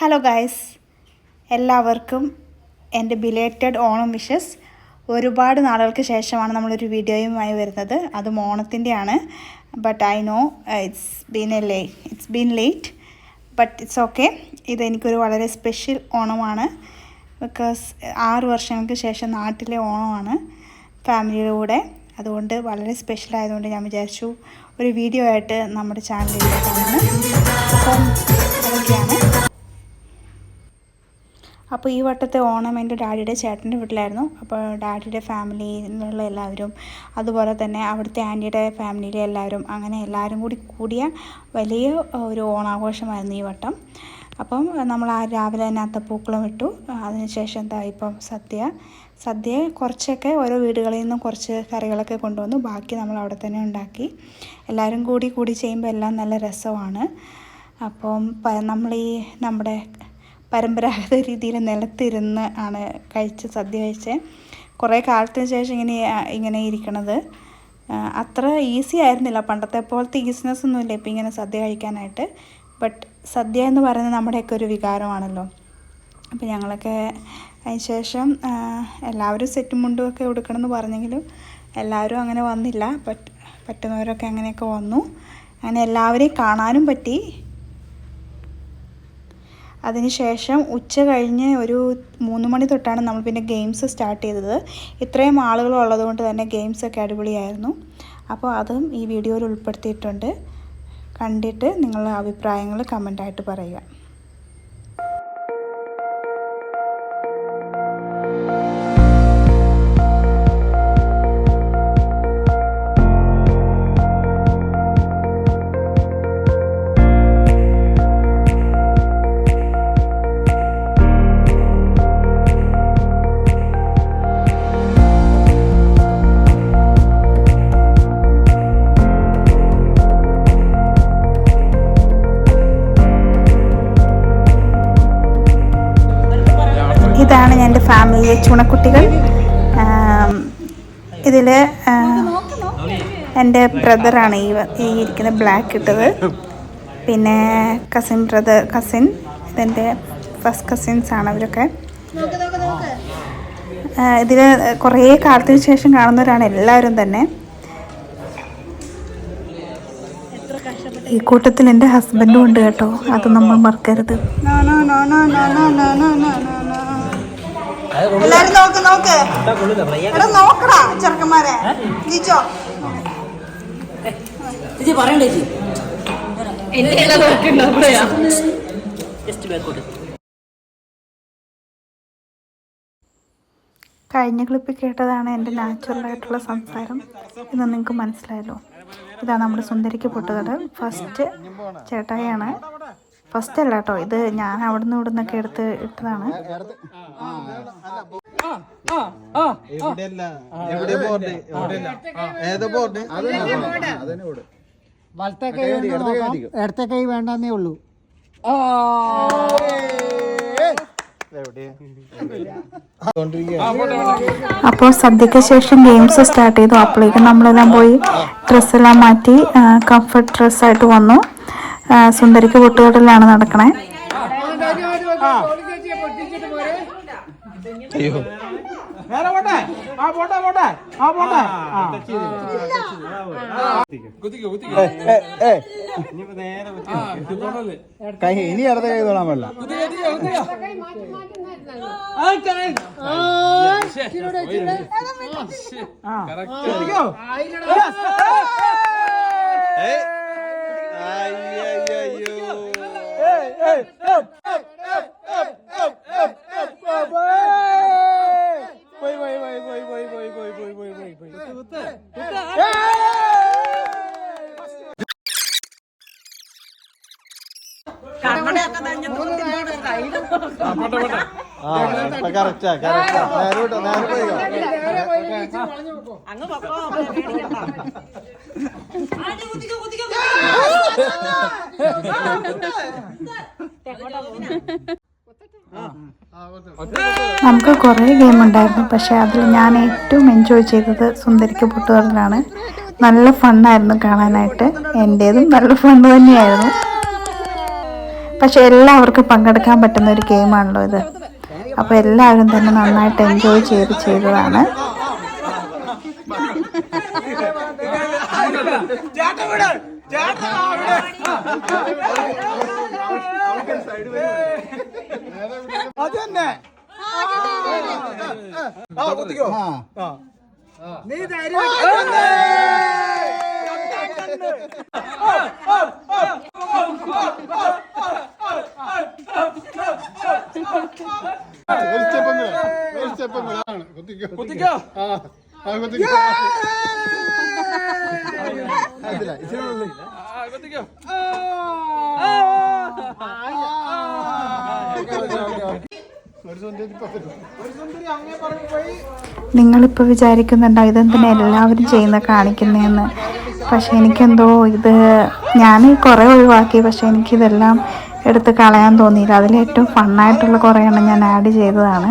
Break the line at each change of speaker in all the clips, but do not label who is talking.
Hello guys എല്ലാവർക്കും എന്റെ belated Onam wishes ഒരുപാട് നാളുകൾക്ക് ശേഷമാണ് നമ്മളൊരു വീഡിയോയുമായി വരുന്നത്. അതും ഓണത്തിന്റെയാണ്. But I know it's been a la it's been late but it's okay ഇത് എനിക്കൊരു വളരെ സ്പെഷ്യൽ ഓണമാണ്. ബിക്കോസ് ആറ് വർഷങ്ങൾക്ക് ശേഷം നാട്ടിലെ ഓണമാണ് ഫാമിലിയുടെ കൂടെ അതുകൊണ്ട് വളരെ സ്പെഷ്യൽ ആയതുകൊണ്ട് ഞാൻ വിചാരിച്ചു ഒരു വീഡിയോ ആയിട്ട് നമ്മുടെ ചാനലിലേക്ക് അപ്പം അതൊക്കെയാണ് അപ്പോൾ ഈ വട്ടത്തെ ഓണം എന്റെ ഡാഡിയുടെ ചേട്ടന്റെ വീട്ടിലായിരുന്നു. അപ്പോൾ ഡാഡിയുടെ ഫാമിലിയിലുള്ള എല്ലാവരും അതുപോലെ തന്നെ അവിടുത്തെ ആന്റിയുടെ ഫാമിലിയിലെ എല്ലാവരും അങ്ങനെ എല്ലാവരും കൂടി കൂടിയ വലിയ ഒരു ഓണാഘോഷമായിരുന്നു ഈ വട്ടം. അപ്പം നമ്മൾ ആ രാവിലെ തന്നെ അത്തപ്പൂക്കളം ഇട്ടു. അതിനുശേഷം എന്താ ഇപ്പം സദ്യ. സദ്യ കുറച്ചൊക്കെ ഓരോ വീടുകളിൽ നിന്നും കുറച്ച് കറികളൊക്കെ കൊണ്ടുവന്നു. ബാക്കി നമ്മൾ അവിടെ തന്നെ ഉണ്ടാക്കി. എല്ലാവരും കൂടി കൂടി ചെയ്യുമ്പോൾ എല്ലാം നല്ല രസമാണ്. അപ്പം നമ്മൾ ഈ നമ്മുടെ പരമ്പരാഗത രീതിയിൽ നിലത്തിരുന്ന് ആണ് കഴിച്ച് സദ്യ കഴിച്ച്. കുറേ കാലത്തിന് ശേഷം ഇങ്ങനെ ഇങ്ങനെ ഇരിക്കണത്. അത്ര ഈസി ആയിരുന്നില്ല. പണ്ടത്തെ പോലത്തെ ഈസിനെസ് ഒന്നുമില്ല ഇപ്പം ഇങ്ങനെ സദ്യ കഴിക്കാനായിട്ട്. ബട്ട് സദ്യ എന്ന് പറയുന്നത് നമ്മുടെയൊക്കെ ഒരു വികാരമാണല്ലോ. അപ്പം ഞങ്ങളൊക്കെ അതിന് ശേഷം എല്ലാവരും സെറ്റ് മുണ്ടും ഒക്കെ എടുക്കണമെന്ന് പറഞ്ഞെങ്കിലും എല്ലാവരും അങ്ങനെ വന്നില്ല. പറ്റ് പറ്റുന്നവരൊക്കെ അങ്ങനെയൊക്കെ വന്നു. അങ്ങനെ എല്ലാവരെയും കാണാനും പറ്റി. അതിനുശേഷം ഉച്ച കഴിഞ്ഞ് ഒരു മൂന്ന് മണി തൊട്ടാണ് നമ്മൾ പിന്നെ ഗെയിംസ് സ്റ്റാർട്ട് ചെയ്തത്. ഇത്രയും ആളുകൾ ഉള്ളതുകൊണ്ട് തന്നെ ഗെയിംസൊക്കെ അടിപൊളിയായിരുന്നു. അപ്പോൾ അതും ഈ വീഡിയോയിൽ ഉൾപ്പെടുത്തിയിട്ടുണ്ട്. കണ്ടിട്ട് നിങ്ങളുടെ അഭിപ്രായങ്ങൾ കമന്റായിട്ട് പറയുക. ഫാമിലിയിലെ ചുണക്കുട്ടികൾ ഇതിൽ എന്റെ ബ്രദറാണ് ഈ ഈ ഇരിക്കുന്ന ബ്ലാക്ക് ഇട്ടത്. പിന്നെ കസിൻ ബ്രദർ കസിൻ ഇതെന്റെ ഫസ്റ്റ് കസിൻസ് ആണ് അവരൊക്കെ. ഇതിൽ കുറേ കാലത്തിന് ശേഷം കാണുന്നവരാണ് എല്ലാവരും തന്നെ. ഈ കൂട്ടത്തിൽ എന്റെ ഹസ്ബൻഡും ഉണ്ട് കേട്ടോ. അത് നമ്മൾ മറക്കരുത്. എല്ലാരും നോക്ക് നോക്ക്. എടാ നോക്കടാ ചെറുക്കന്മാരെ. ജിജോ
ചേച്ചി പറയണ്ടേ ചേച്ചി.
കഴിഞ്ഞ ക്ലിപ്പിൽ കേട്ടതാണ് എന്റെ നാച്ചുറൽ ആയിട്ടുള്ള സംസാരം. എന്ന് നിങ്ങൾക്ക് മനസ്സിലായല്ലോ. ഇതാണ് നമ്മുടെ സുന്ദരിക്ക് പൊട്ടുകട ഫസ്റ്റ് ചേട്ടായിയാണ്. ഫസ്റ്റ് അല്ല കേട്ടോ ഇത് ഞാൻ അവിടെ നിന്ന് ഇവിടെ നിന്നൊക്കെ എടുത്ത് ഇട്ടതാണ്.
വലത്തെ ഇടത്തെ കൈ വേണ്ടെന്നേ ഉള്ളൂ
അപ്പോൾ സദ്യക്ക് ശേഷം ഗെയിംസ് സ്റ്റാർട്ട് ചെയ്തു. അപ്പോഴേക്കും നമ്മളെല്ലാം പോയി ഡ്രസ്സെല്ലാം മാറ്റി കംഫർട്ട് ഡ്രസ്സായിട്ട് വന്നു. സുന്ദരിക്ക് പൊട്ടുകടലാണ് നടക്കണേ.
നേരെ പോട്ടെ. ആ പോട്ടെ പോട്ടെ. ആ പോട്ടെ.
കൈ ഇനി അടുത്ത കൈ തൊടാൻ പാടില്ല.
ആ.
കറക്റ്റാ കറക്റ്റാ നേരെ വിട്ടോ നേരെ പോയിക്കോ
നമുക്ക് കുറേ ഗെയിം ഉണ്ടായിരുന്നു പക്ഷേ അതിൽ ഞാൻ ഏറ്റവും എൻജോയ് ചെയ്തത് സുന്ദരിക്ക് പൊട്ടുകടലാണ്. നല്ല ഫണ്ണായിരുന്നു കാണാനായിട്ട്. എന്റേതും നല്ല ഫണ്ട് തന്നെയായിരുന്നു. പക്ഷെ എല്ലാവർക്കും പങ്കെടുക്കാൻ പറ്റുന്ന ഒരു ഗെയിമാണല്ലോ ഇത്. അപ്പോൾ എല്ലാവരും തന്നെ നന്നായിട്ട് എൻജോയ് ചെയ്ത് ചെയ്തതാണ്.
അതന്നെ. നീ
ഒരു സ്റ്റെപ്പ് ഒരു സ്റ്റെപ്പ് ആണ് കുത്തിക്കോ
കുത്തിക്കോ
ആ ആ കുത്തിക്കോ അതില്ല ഇച്ചിരി ഉള്ളിൽ
കുത്തിക്കോ
ഒരു സ്വന്തം പത്ത്
നിങ്ങളിപ്പോൾ വിചാരിക്കുന്നുണ്ടോ ഇതെന്തിനാ എല്ലാവരും ചെയ്യുന്ന കാണിക്കുന്നതെന്ന്? പക്ഷെ എനിക്കെന്തോ ഇത് ഞാൻ കുറേ ഒഴിവാക്കി പക്ഷെ എനിക്കിതെല്ലാം എടുത്ത് കളയാൻ തോന്നിയില്ല. അതിലേറ്റവും ഫണ്ണായിട്ടുള്ള കുറേ എണ്ണം ഞാൻ ആഡ് ചെയ്തതാണ്.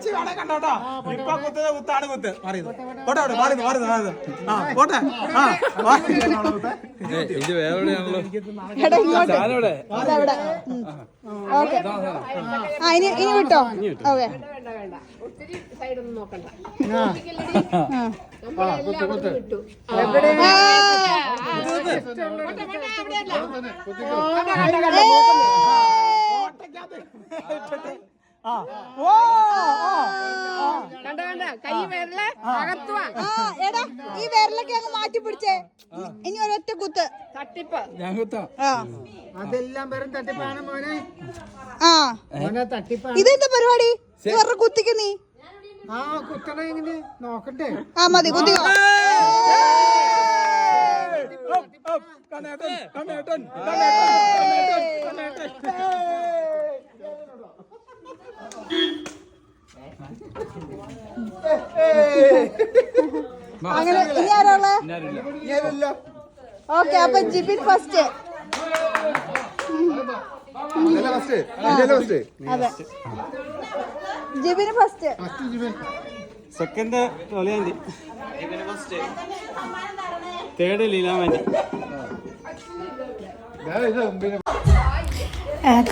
ചേച്ചി വേണേ കണ്ടോട്ടോ ഇപ്പൊ കുത്തത് കുത്താണ് കുത്ത്. മാറിയത്. പോട്ടെ അവിടെ മാറിയത് മാറിയത് മാറിയത് ആ പോട്ടെ. ആ.
ഇത് വേറെവിടെയാണല്ലോ?
ആ ഇനി ഇനി വിട്ടോ? ഓക്കെ.
കുത്ത്
ആ. ഓ
കണ്ട കണ്ട? കൈ വിരൽ അകത്തുവാ
എടാ ഈ വിരലൊക്കെ അങ്ങ് മാറ്റി പിടിച്ചേ ഇനി ഒരൊറ്റ കുത്ത്.
തട്ടിപ്പ്.
ഞാൻ കുത്താം?
ആ.
അതെല്ലാം വെറും തട്ടിപ്പാണ് മോനെ.
ആ.
മോനെ തട്ടിപ്പാണ്.
ഇതെന്താ പരിപാടി? വേറെ കുത്തിക്ക് നീ.
ആ കുത്തണ എങ്ങനെ നോക്കട്ടെ.
ആ മതി കുത്തിക്കോ
കണ്ണേട്ടൻ കണ്ണേട്ടൻ കണ്ണേട്ടൻ കണ്ണേട്ടൻ.
അങ്ങനെ ഇനി
ആരാൾ
ഓക്കെ അപ്പൊ ജിബിൻ ഫസ്റ്റ് അതെ. ജിബിന് ഫസ്റ്റ്
സെക്കൻഡ് തേർഡ് ലീലാമാൻഡി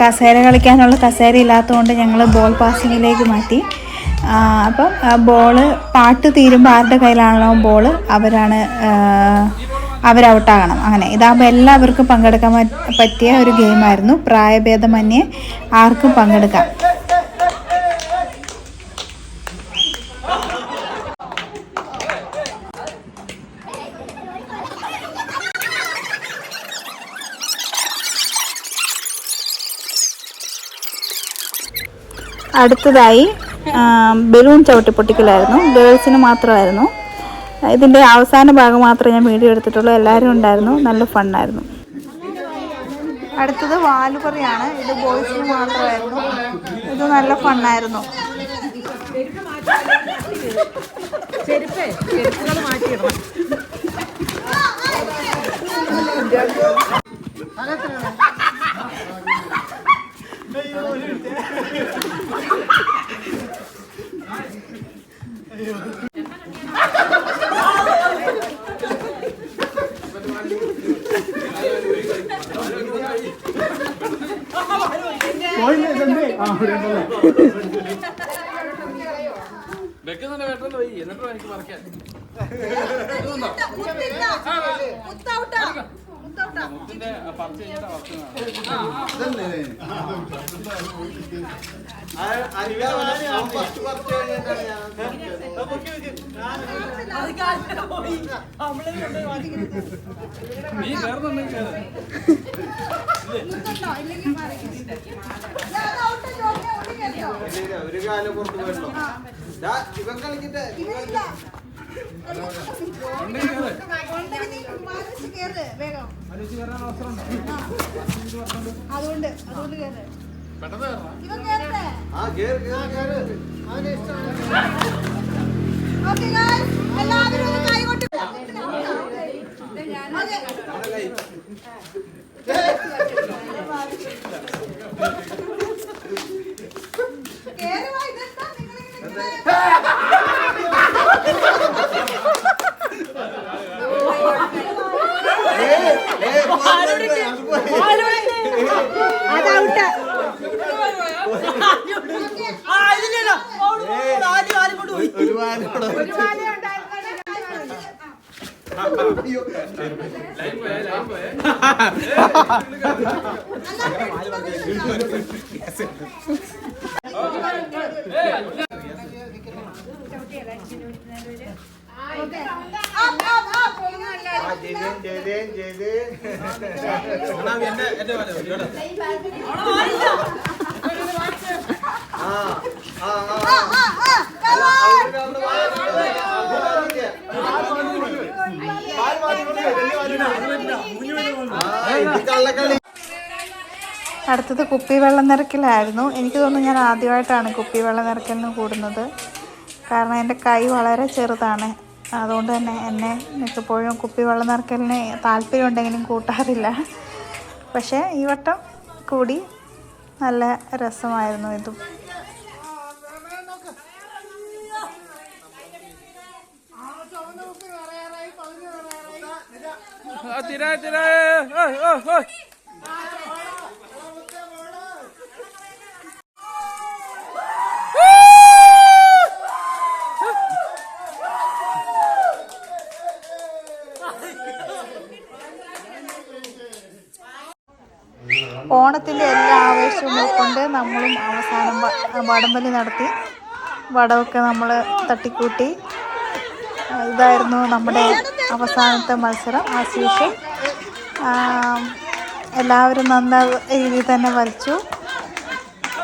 കസേര കളിക്കാനുള്ള കസേര ഇല്ലാത്തതുകൊണ്ട് ഞങ്ങൾ ബോൾ പാസിങ്ങിലേക്ക് മാറ്റി. അപ്പം ബോൾ പാട്ട് തീരുമ്പോൾ ആരുടെ കയ്യിലാണല്ലോ ബോൾ അവരാണ് അവർ ഔട്ടാകണം അങ്ങനെ ഇതാകുമ്പോൾ എല്ലാവർക്കും പങ്കെടുക്കാൻ പറ്റിയ ഒരു ഗെയിമായിരുന്നു പ്രായഭേദമന്യേ ആർക്കും പങ്കെടുക്കാം. അടുത്തതായി ബലൂൺ ചവിട്ടി പൊട്ടിക്കലായിരുന്നു. ഗേൾസിന് മാത്രമായിരുന്നു. ഇതിന്റെ അവസാന ഭാഗം മാത്രമേ ഞാൻ വീഡിയോ എടുത്തിട്ടുള്ളൂ. എല്ലാവരും ഉണ്ടായിരുന്നു. നല്ല ഫണ്ണായിരുന്നു. അടുത്തത് വാലുപറിയാണ്. ഇത് ബോയ്സിന് മാത്രമായിരുന്നു. ഇത് നല്ല ഫണ്ണായിരുന്നു.
വെക്കുന്നുണ്ട് കേട്ടല്ലോ എന്നിട്ട് എനിക്ക് മറക്കാൻ പറിച്ച് കഴിഞ്ഞിട്ട് നീ കയറുന്നുണ്ടെങ്കിൽ കയറ്
ഒരു കാലം പുറത്ത് പോയല്ലോ ഇവൻ കളിക്കട്ടെ.
അതുകൊണ്ട് അതുകൊണ്ട് കേറ്. ഇവൻ കേറട്ടെ?
ആ കേറ് കേറ് കേറ്
Okay, guys. എല്ലാവരും ഒന്ന് കൈ കൊണ്ട് Okay.
ലൈൻ പോയേ എന്റെ പോയേ
അടുത്തത് കുപ്പി വെള്ളം നിറക്കലായിരുന്നു എനിക്ക് തോന്നുന്നു ഞാൻ ആദ്യമായിട്ടാണ് കുപ്പി വെള്ളം നിറക്കലിന് കൂടുന്നത്. കാരണം എന്റെ കൈ വളരെ ചെറുതാണ്. അതുകൊണ്ട് തന്നെ എന്നെ മിക്കപ്പോഴും കുപ്പി വെള്ളം നിറക്കലിന് താല്പര്യം ഉണ്ടെങ്കിലും കൂട്ടാറില്ല. പക്ഷേ ഈ വട്ടം കൂടി നല്ല രസമായിരുന്നു ഇതും.
തിര തിര. ഓയ് ഓയ് ഓയ്
ഓണത്തിന്റെ എല്ലാ ആവേശവും ഉൾക്കൊണ്ട് നമ്മളും അവസാനം വടംവലി നടത്തി. വടമൊക്കെ നമ്മൾ തട്ടിക്കൂട്ടി. ഇതായിരുന്നു നമ്മുടെ അവസാനത്തെ മത്സരം ആസ് എല്ലാവരും നന്ന രീതിയിൽ തന്നെ വലിച്ചു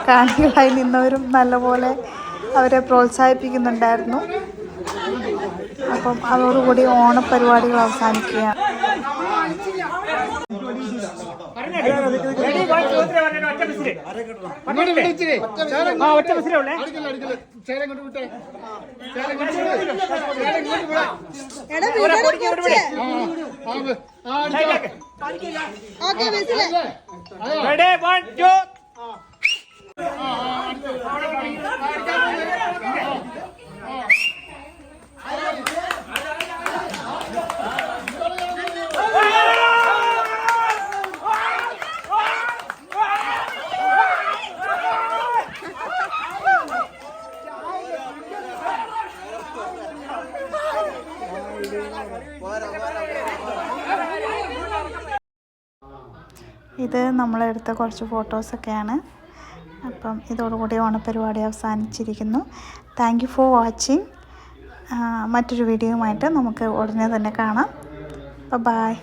കാണികളായി നിന്നവരും നല്ലപോലെ അവരെ പ്രോത്സാഹിപ്പിക്കുന്നുണ്ടായിരുന്നു. അപ്പം അതോടുകൂടി ഓണപരിപാടികൾ അവസാനിക്കുകയാണ്
ആ ഒറ്റ ബസ്സിലേ ഉള്ളേ. റെഡി വൺ ടു
ഇത് നമ്മളെടുത്ത കുറച്ച് ഫോട്ടോസൊക്കെയാണ്. അപ്പം ഇതോടുകൂടി ഓണപരിപാടി അവസാനിച്ചിരിക്കുന്നു. താങ്ക് യു ഫോർ വാച്ചിങ് മറ്റൊരു വീഡിയോയുമായിട്ട് നമുക്ക് ഉടനെ തന്നെ കാണാം. ബൈ